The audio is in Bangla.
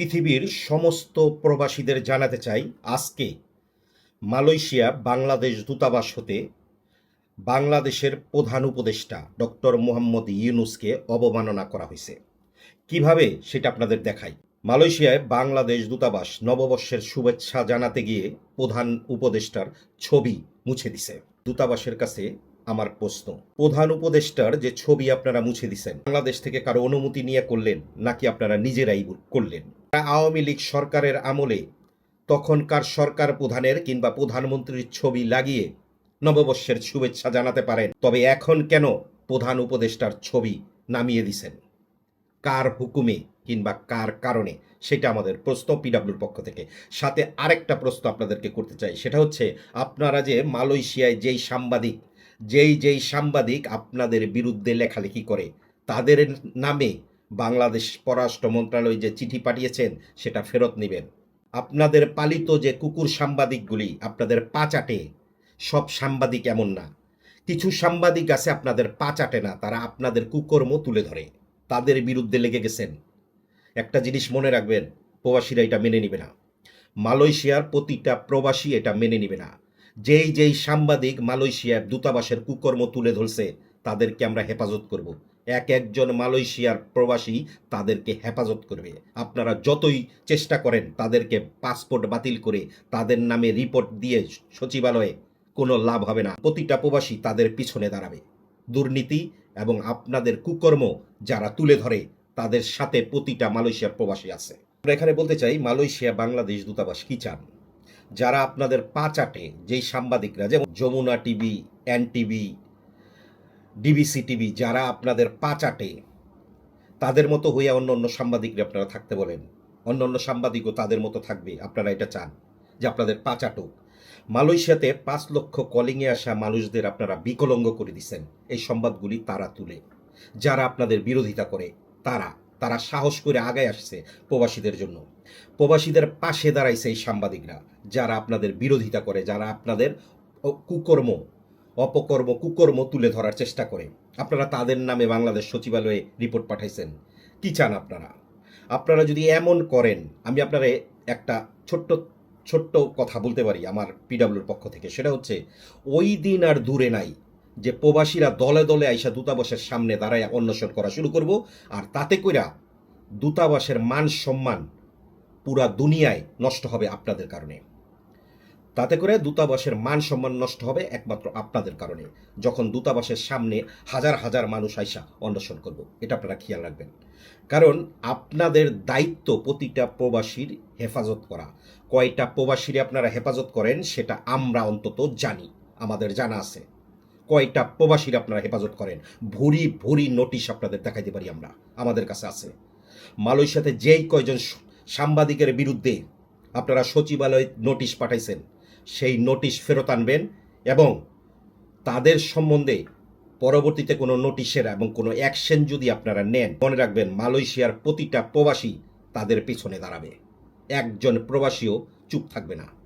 পৃথিবীর সমস্ত প্রবাসীদের জানাতে চাই আজকে মালয়েশিয়া বাংলাদেশ দূতাবাস হতে বাংলাদেশের প্রধান উপদেষ্টা ডক্টর মোহাম্মদ ইউনুসকে অবমাননা করা হয়েছে। কীভাবে সেটা আপনাদের দেখাই? মালয়েশিয়ায় বাংলাদেশ দূতাবাস নববর্ষের শুভেচ্ছা জানাতে গিয়ে প্রধান উপদেষ্টার ছবি মুছে দিছে। দূতাবাসের কাছে আমার প্রশ্ন, প্রধান উপদেষ্টার যে ছবি আপনারা মুছে দিছেন, বাংলাদেশ থেকে কারও অনুমতি নিয়ে করলেন নাকি আপনারা নিজেরাই করলেন? আওয়ামী লীগ সরকারের আমলে তখনকার সরকার প্রধানের কিংবা প্রধানমন্ত্রীর ছবি লাগিয়ে নববর্ষের শুভেচ্ছা জানাতে পারেন। তবে এখন কেন প্রধান উপদেষ্টার ছবি নামিয়ে দিছেন? কার হুকুমে কিংবা কার কারণে? সেটা আমাদের প্রশ্ন পিডাব্লিউর পক্ষ থেকে। সাথে আরেকটা প্রশ্ন আপনাদেরকে করতে চাই। সেটা হচ্ছে, আপনারা যে মালয়েশিয়ায় যেই সাংবাদিক, যেই যেই সাংবাদিক আপনাদের বিরুদ্ধে লেখালেখি করে, তাদের নামে বাংলাদেশ পররাষ্ট্র মন্ত্রণালয় যে চিঠি পাঠিয়েছেন, সেটা ফেরত নেবেন। আপনাদের পালিত যে কুকুর সাংবাদিকগুলি, আপনাদের পা চাটে। সব সাংবাদিক এমন না। কিছু সাংবাদিক আছে আপনাদের পা চাটে না, তারা আপনাদের কুকর্ম তুলে ধরে। তাদের বিরুদ্ধে লেগে গেছেন। একটা জিনিস মনে রাখবেন, প্রবাসীরা এটা মেনে নিবে না। মালয়েশিয়ার প্রতিটা প্রবাসী এটা মেনে নিবে না। যেই যেই সাংবাদিক মালয়েশিয়ার দূতাবাসের কুকর্ম তুলে ধরছে, তাদেরকে আমরা হেফাজত করব। এক একজন মালয়েশিয়ার প্রবাসী তাদেরকে হেফাজত করবে। আপনারা যতই চেষ্টা করেন তাদেরকে পাসপোর্ট বাতিল করে তাদের নামে রিপোর্ট দিয়ে সচিবালয়ে কোনো লাভ হবে না। প্রতিটা প্রবাসী তাদের পিছনে দাঁড়াবে। দুর্নীতি এবং আপনাদের কুকর্ম যারা তুলে ধরে তাদের সাথে প্রতিটা মালয়েশিয়ার প্রবাসী আছে। আমরা এখানে বলতে চাই, মালয়েশিয়া, বাংলাদেশ দূতাবাস কি চান? যারা আপনাদের পা চাটে, যেই সাংবাদিকরা, যেমন Jamuna TV, N TV DBC TV যারা আপনাদের পাচাটে তাদের মতো হইয়া অন্য অন্য সাংবাদিকরা আপনারা থাকতে বলেন। অন্য অন্য সাংবাদিকও তাদের মতো থাকবে, আপনারা এটা চান যে আপনাদের পা চাটুক। মালয়েশিয়াতে পাঁচ লক্ষ কলিংয়ে আসা মানুষদের আপনারা বিকলঙ্গ করে দিচ্ছেন এই সংবাদগুলি তারা তুলে। যারা আপনাদের বিরোধিতা করে, তারা তারা সাহস করে আগায় আসছে প্রবাসীদের জন্য। প্রবাসীদের পাশে দাঁড়াইছে এই সাংবাদিকরা, যারা আপনাদের বিরোধিতা করে, যারা আপনাদের কুকর্ম অপকর্ম, কুকর্ম তুলে ধরার চেষ্টা করে। আপনারা তাদের নামে বাংলাদেশ সচিবালয়ে রিপোর্ট পাঠাইছেন। কি চান আপনারা? আপনারা যদি এমন করেন, আমি আপনারা একটা ছোট্ট ছোট্ট কথা বলতে পারি আমার পিডাব্লিউর পক্ষ থেকে। সেটা হচ্ছে, ওই দিন আর দূরে নাই যে প্রবাসীরা দলে দলে আইসা দূতাবাসের সামনে দাঁড়ায় অন্বেষণ করা শুরু করব, আর তাতে কইরা দূতাবাসের মান সম্মান পুরা দুনিয়ায় নষ্ট হবে আপনাদের কারণে। তাতে করে দূতাবাসের মান সম্মান নষ্ট হবে একমাত্র আপনাদের কারণে। যখন দূতাবাসের সামনে হাজার হাজার মানুষ আইসা অন্বেষণ করব, এটা আপনারা খেয়াল রাখবেন। কারণ আপনাদের দায়িত্ব প্রতিটা প্রবাসীর হেফাজত করা। কয়টা প্রবাসীর আপনারা হেফাজত করেন, সেটা আমরা অন্তত জানি, আমাদের জানা আছে। কয়টা প্রবাসীর আপনারা হেফাজত করেন, ভুরি ভুরি নোটিশ আপনাদের দেখাইতে পারি আমরা, আমাদের কাছে আছে। মালয়েশিয়াতে যেই কয়জন সাংবাদিকের বিরুদ্ধে আপনারা সচিবালয় নোটিশ পাঠাইছেন সেই নোটিশ ফেরত আনবেন এবং তাদের সম্বন্ধে পরবর্তীতে কোনো নোটিশের এবং কোনো অ্যাকশন যদি আপনারা নেন, মনে রাখবেন মালয়েশিয়ার প্রতিটা প্রবাসী তাদের পিছনে দাঁড়াবে। একজন প্রবাসীও চুপ থাকবে না।